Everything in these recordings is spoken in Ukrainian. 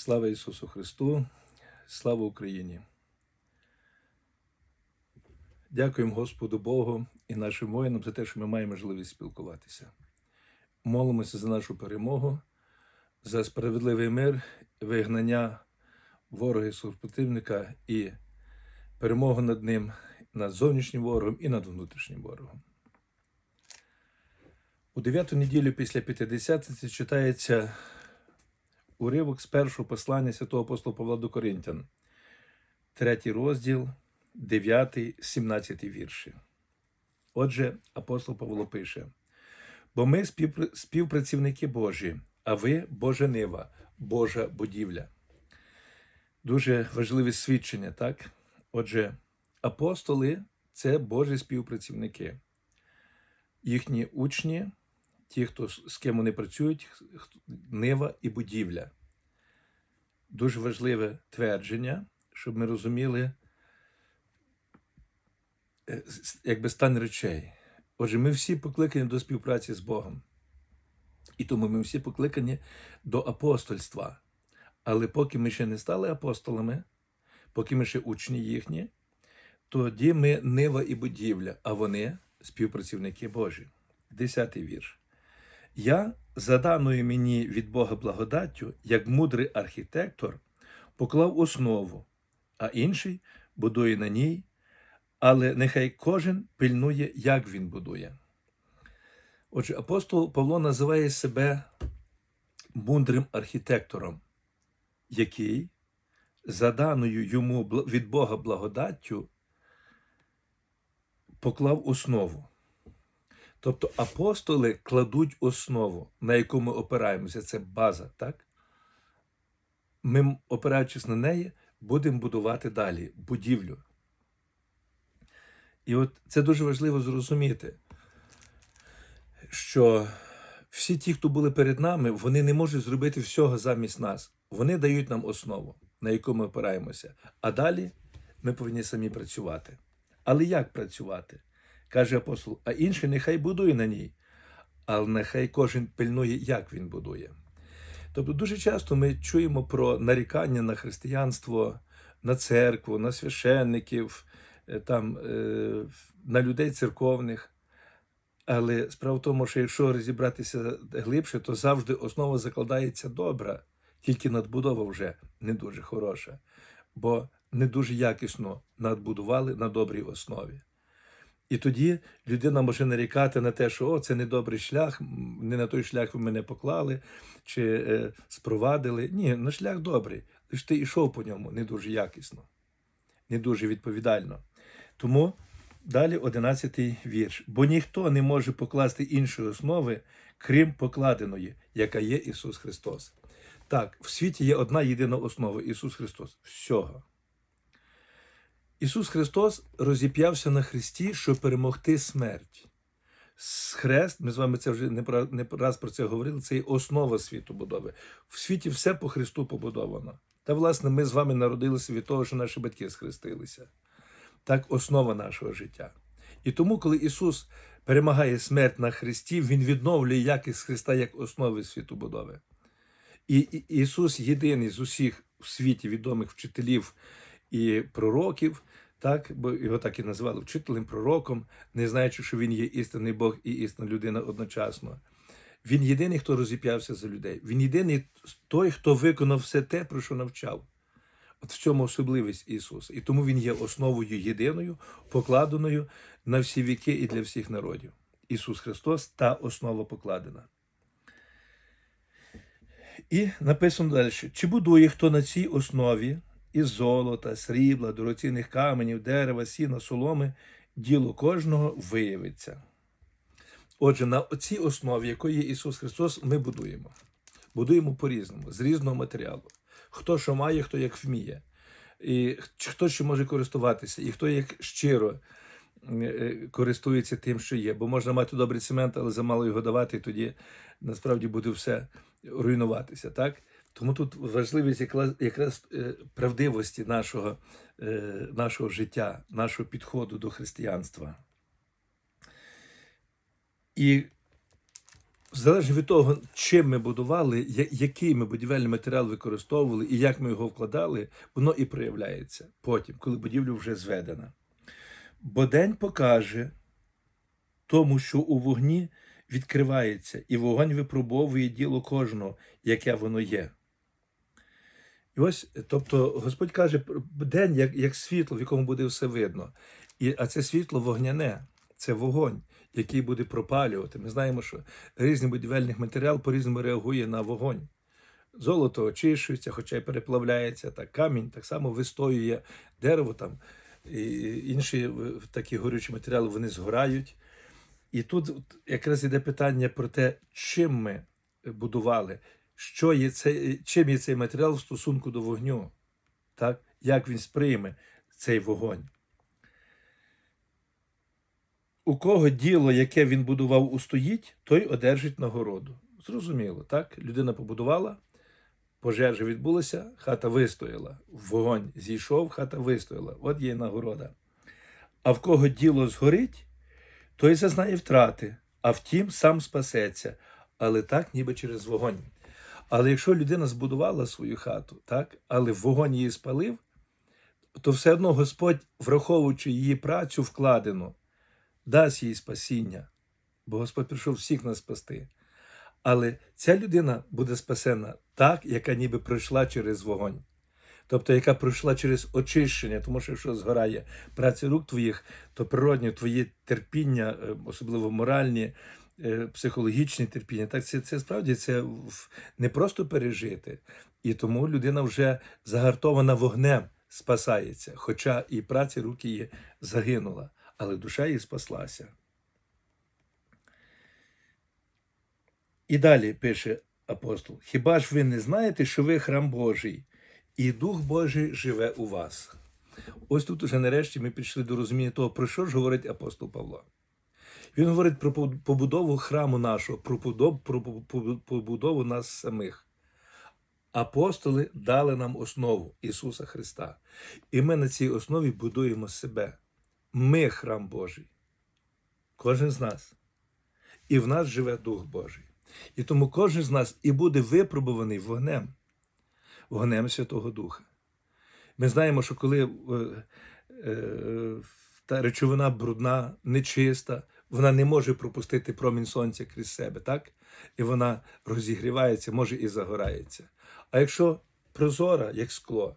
Слава Ісусу Христу, слава Україні. Дякуємо Господу Богу і нашим воїнам за те, що ми маємо можливість спілкуватися. Молимося за нашу перемогу, за справедливий мир, вигнання ворога супротивника і перемогу над ним, над зовнішнім ворогом і над внутрішнім ворогом. У дев'яту неділю після П'ятидесятниці читається уривок з першого послання святого апостола Павла до Коринтян, третій розділ, 9, 17 вірші. Отже, апостол Павло пише: бо ми співпрацівники Божі, а ви Божа нива, Божа будівля. Дуже важливе свідчення, так? Отже, апостоли це Божі співпрацівники. Їхні учні, ті, хто з ким вони працюють, нива і будівля. Дуже важливе твердження, щоб ми розуміли, е, якби стан речей. Отже, ми всі покликані до співпраці з Богом. І тому ми всі покликані до апостольства. Але поки ми ще не стали апостолами, поки ми ще учні їхні, тоді ми нива і будівля, а вони співпрацівники Божі. Десятий вірш. Я, за даною мені від Бога благодаттю, як мудрий архітектор, поклав основу, а інший будує на ній, але нехай кожен пильнує, як він будує. Отже, апостол Павло називає себе мудрим архітектором, який, за даною йому від Бога благодаттю, поклав основу. Тобто апостоли кладуть основу, на яку ми опираємося, це база, так? Ми, опираючись на неї, будемо будувати далі будівлю. І от це дуже важливо зрозуміти, що всі ті, хто були перед нами, вони не можуть зробити всього замість нас. Вони дають нам основу, на яку ми опираємося. А далі ми повинні самі працювати. Але як працювати? Каже апостол, а інший нехай будує на ній, але нехай кожен пильнує, як він будує. Тобто дуже часто ми чуємо про нарікання на християнство, на церкву, на священників, е, там, е, на людей церковних. Але справа в тому, що якщо розібратися глибше, то завжди основа закладається добра, тільки надбудова вже не дуже хороша, бо не дуже якісно надбудували на добрій основі. І тоді людина може нарікати на те, що о, це не добрий шлях, не на той шлях ви мене поклали чи е, спровадили. Ні, на шлях добрий. Лише ти йшов по ньому не дуже якісно, не дуже відповідально. Тому далі одинадцятий вірш. Бо ніхто не може покласти іншої основи, крім покладеної, яка є Ісус Христос. Так, в світі є одна єдина основа Ісус Христос. Всього. Ісус Христос розіп'явся на Христі, щоб перемогти смерть. Хрест, ми з вами це вже не раз про це говорили, це є основа світобудови. В світі все по Христу побудовано. Та, власне, ми з вами народилися від того, що наші батьки схрестилися. Так, основа нашого життя. І тому, коли Ісус перемагає смерть на Христі, Він відновлює якість Христа як основи світобудови. І- Ісус єдиний з усіх в світі відомих вчителів і пророків, так, бо його так і називали вчителем, пророком, не знаючи, що він є істинний Бог і істинна людина одночасно. Він єдиний, хто розіп'явся за людей. Він єдиний той, хто виконав все те, про що навчав. От в цьому особливість Ісуса. І тому Він є основою єдиною, покладеною на всі віки і для всіх народів. Ісус Христос та основа покладена. І написано далі: чи будує хто на цій основі із золота, срібла, дорогоцінних каменів, дерева, сіна, соломи, діло кожного виявиться. Отже, на цій основі, якої Ісус Христос, ми будуємо. Будуємо по-різному, з різного матеріалу. Хто що має, хто як вміє, і хто що може користуватися, і хто як щиро е, користується тим, що є. Бо можна мати добрий цемент, але замало його давати, і тоді насправді буде все руйнуватися. Так? Тому тут важливість якраз, е, правдивості нашого, е, нашого життя, нашого підходу до християнства. І залежно від того, чим ми будували, який ми будівельний матеріал використовували і як ми його вкладали, воно і проявляється потім, коли будівля вже зведена. Бо день покаже тому, що у вогні відкривається, і вогонь випробовує діло кожного, яке воно є. І ось, тобто, Господь каже, день як, як світло, в якому буде все видно. І, а це світло вогняне, це вогонь, який буде пропалювати. Ми знаємо, що різний будівельний матеріал по-різному реагує на вогонь. Золото очищується, хоча й переплавляється, так камінь так само вистоює дерево там, і інші е, такі горючі матеріали вони згорають. І тут якраз іде питання про те, чим ми будували, що є це, чим є цей матеріал в стосунку до вогню, так? як він сприйме цей вогонь. У кого діло, яке він будував, устоїть, той одержить нагороду. Зрозуміло, так? Людина побудувала, пожежа відбулася, хата вистояла. Вогонь зійшов, хата вистояла. От є нагорода. А в кого діло згорить, той зазнає втрати, а втім сам спасеться, але так, ніби через вогонь. Але якщо людина збудувала свою хату, так, але вогонь її спалив, то все одно Господь, враховуючи її працю вкладену, дасть їй спасіння, бо Господь прийшов всіх нас спасти. Але ця людина буде спасена так, яка ніби пройшла через вогонь. Тобто, яка пройшла через очищення, тому що якщо згорає праця рук твоїх, то природні твої терпіння, е, особливо моральні, е, психологічні терпіння, так це, це справді це не просто пережити. І тому людина вже загартована вогнем спасається, хоча і праця рук її загинула, але душа її спаслася. І далі пише апостол: Хіба ж ви не знаєте, що ви храм Божий, і Дух Божий живе у вас? Ось тут уже нарешті ми підійшли до розуміння того, про що ж говорить апостол Павло. Він говорить про побудову храму нашого, про побудову, нас самих. Апостоли дали нам основу Ісуса Христа. І ми на цій основі будуємо себе. Ми храм Божий. Кожен з нас. І в нас живе Дух Божий. І тому кожен з нас і буде випробуваний вогнем, вогнем Святого Духа. Ми знаємо, що коли е, е, та речовина брудна, нечиста, вона не може пропустити промінь сонця крізь себе, так? І вона розігрівається, може і загорається. А якщо прозора, як скло,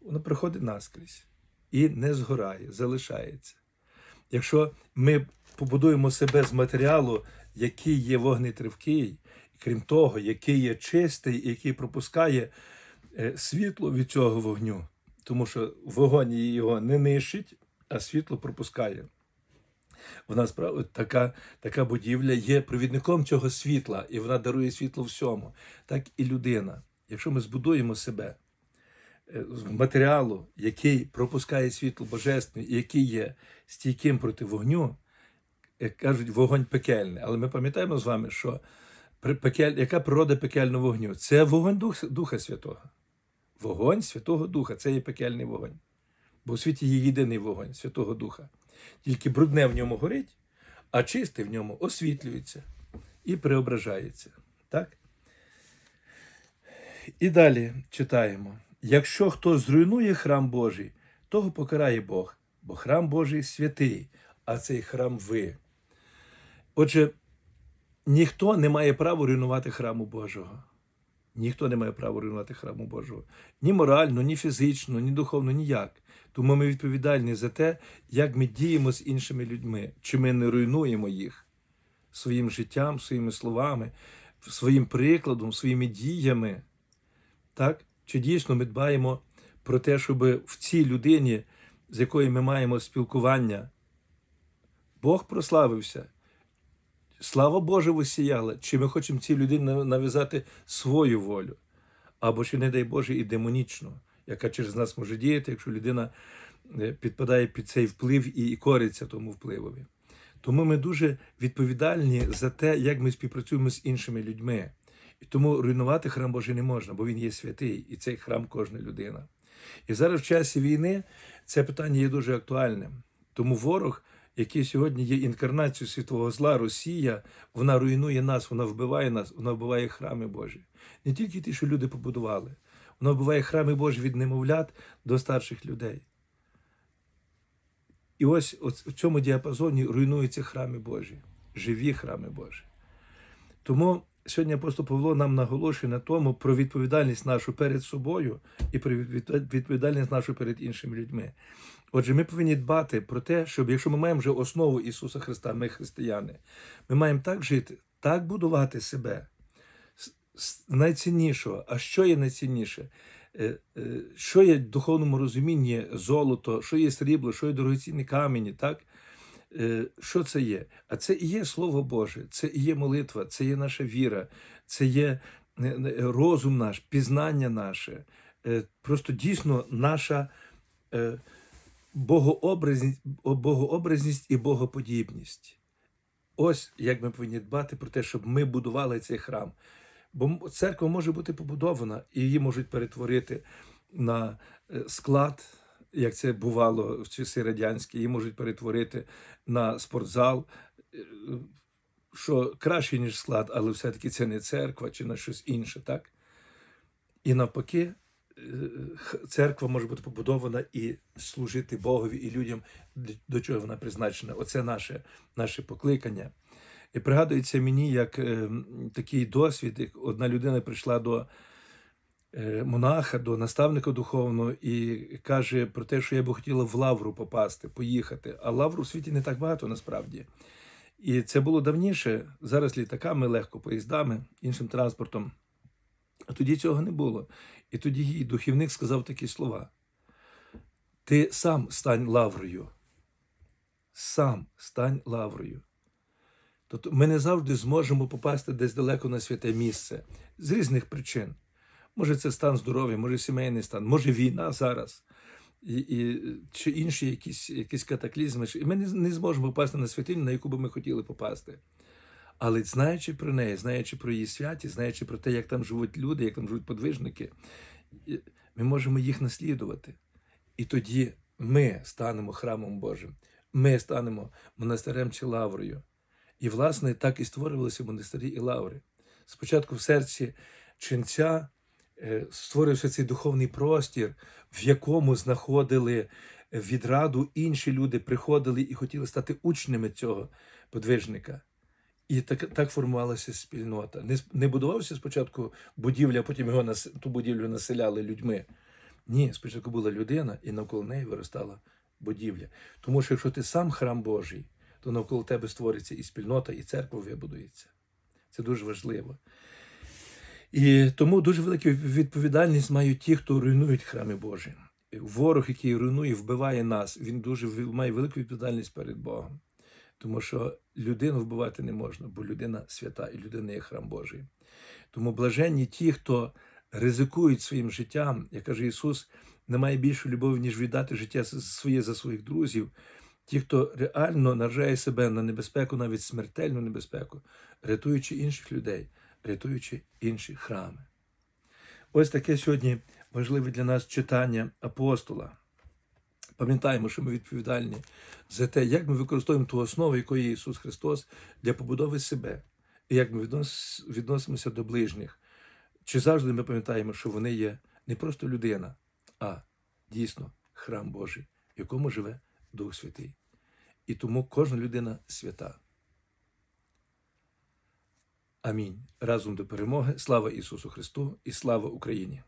воно приходить наскрізь і не згорає, залишається. Якщо ми побудуємо себе з матеріалу, який є вогнетривкий, крім того, який є чистий, і який пропускає е, світло від цього вогню, тому що вогонь його не нищить, а світло пропускає. Вона справді така, така будівля є провідником цього світла, і вона дарує світло всьому. Так і людина. Якщо ми збудуємо себе е, з матеріалу, який пропускає світло божественне, і який є стійким проти вогню, як кажуть, вогонь пекельний. Але ми пам'ятаємо з вами, що пекель, яка природа пекельного вогню? Це вогонь Дух, Духа Святого. Вогонь Святого Духа це є пекельний вогонь. Бо у світі є єдиний вогонь Святого Духа. Тільки брудне в ньому горить, а чисте в ньому освітлюється і преображається. Так? І далі читаємо: якщо хто зруйнує храм Божий, того покарає Бог, бо храм Божий святий, а цей храм ви. Отже, ніхто не має права руйнувати храму Божого. Ніхто не має права руйнувати храму Божого. Ні морально, ні фізично, ні духовно, ніяк. Тому ми відповідальні за те, як ми діємо з іншими людьми, чи ми не руйнуємо їх своїм життям, своїми словами, своїм прикладом, своїми діями. Так? Чи дійсно ми дбаємо про те, щоб в цій людині, з якою ми маємо спілкування, Бог прославився, слава Божа висіяла, чи ми хочемо цій людині нав'язати свою волю, або чи, не дай Боже, і демонічну, яка через нас може діяти, якщо людина е, підпадає під цей вплив і, і кориться тому впливові. Тому ми дуже відповідальні за те, як ми співпрацюємо з іншими людьми. І тому руйнувати храм Божий не можна, бо він є святий, і цей храм кожна людина. І зараз в часі війни це питання є дуже актуальним. Тому ворог, який сьогодні є інкарнацією світового зла, Росія, вона руйнує нас, вона вбиває нас, вона вбиває храми Божі. Не тільки ті, що люди побудували, вона вбиває храми Божі від немовлят до старших людей. І ось в цьому діапазоні руйнуються храми Божі, живі храми Божі. Тому сьогодні апостол Павло нам наголошує на тому про відповідальність нашу перед собою і про відповідальність нашу перед іншими людьми. Отже, ми повинні дбати про те, щоб якщо ми маємо вже основу Ісуса Христа, ми християни, ми маємо так жити, так будувати себе. Найціннішого. А що є найцінніше? Е, е, Що є в духовному розумінні золото, що є срібло, що є дорогоцінні камені, так? Е, Що це є? А це і є Слово Боже, це і є молитва, це є наша віра, це є розум наш, пізнання наше, просто дійсно наша богообразність, богообразність і богоподібність. Ось як ми повинні дбати про те, щоб ми будували цей храм. Бо церква може бути побудована, і її можуть перетворити на е, склад, як це бувало в часи радянські, її можуть перетворити на спортзал, е, що краще, ніж склад, але все-таки це не церква чи на щось інше, так? І навпаки, е, церква може бути побудована і служити Богові і людям, до чого вона призначена. Оце наше, наше покликання. І пригадується мені, як е, такий досвід, як одна людина прийшла до е, монаха, до наставника духовного і каже про те, що я би хотіла в Лавру попасти, поїхати. А Лавру в світі не так багато насправді. І це було давніше, зараз літаками, легко поїздами, іншим транспортом. А тоді цього не було. І тоді їй духівник сказав такі слова: Ти сам стань лаврою. Сам стань лаврою. Тобто ми не завжди зможемо попасти десь далеко на святе місце з різних причин. Може, це стан здоров'я, може сімейний стан, може війна зараз, і, і, чи інші якісь, якісь катаклізми. І ми не, не зможемо попасти на святиню, на яку би ми хотіли попасти. Але знаючи про неї, знаючи про її святі, знаючи про те, як там живуть люди, як там живуть подвижники, ми можемо їх наслідувати. І тоді ми станемо храмом Божим, ми станемо монастирем чи лаврою. І, власне, так і створювалися монастирі і лаври. Спочатку в серці ченця е, створився цей духовний простір, в якому знаходили відраду інші люди, приходили і хотіли стати учнями цього подвижника. І так, так формувалася спільнота. Не, не будувався спочатку будівля, а потім його нас, ту будівлю населяли людьми. Ні, спочатку була людина, і навколо неї виростала будівля. Тому що якщо ти сам храм Божий, то навколо тебе створиться і спільнота, і церква вибудується. Це дуже важливо. І тому дуже велику відповідальність мають ті, хто руйнують храми Божі. Ворог, який руйнує, вбиває нас, він дуже має велику відповідальність перед Богом. Тому що людину вбивати не можна, бо людина свята і людина є храм Божий. Тому блаженні ті, хто ризикують своїм життям, як каже Ісус, немає більшої любові, ніж віддати життя своє за своїх друзів. Ті, хто реально наражає себе на небезпеку, навіть смертельну небезпеку, рятуючи інших людей, рятуючи інші храми. Ось таке сьогодні важливе для нас читання апостола. Пам'ятаємо, що ми відповідальні за те, як ми використовуємо ту основу, якою є Ісус Христос, для побудови себе, і як ми відносимося до ближніх. Чи завжди ми пам'ятаємо, що вони є не просто людина, а дійсно храм Божий, в якому живе Дух Святий. І тому кожна людина свята. Амінь. Разом до перемоги. Слава Ісусу Христу і слава Україні!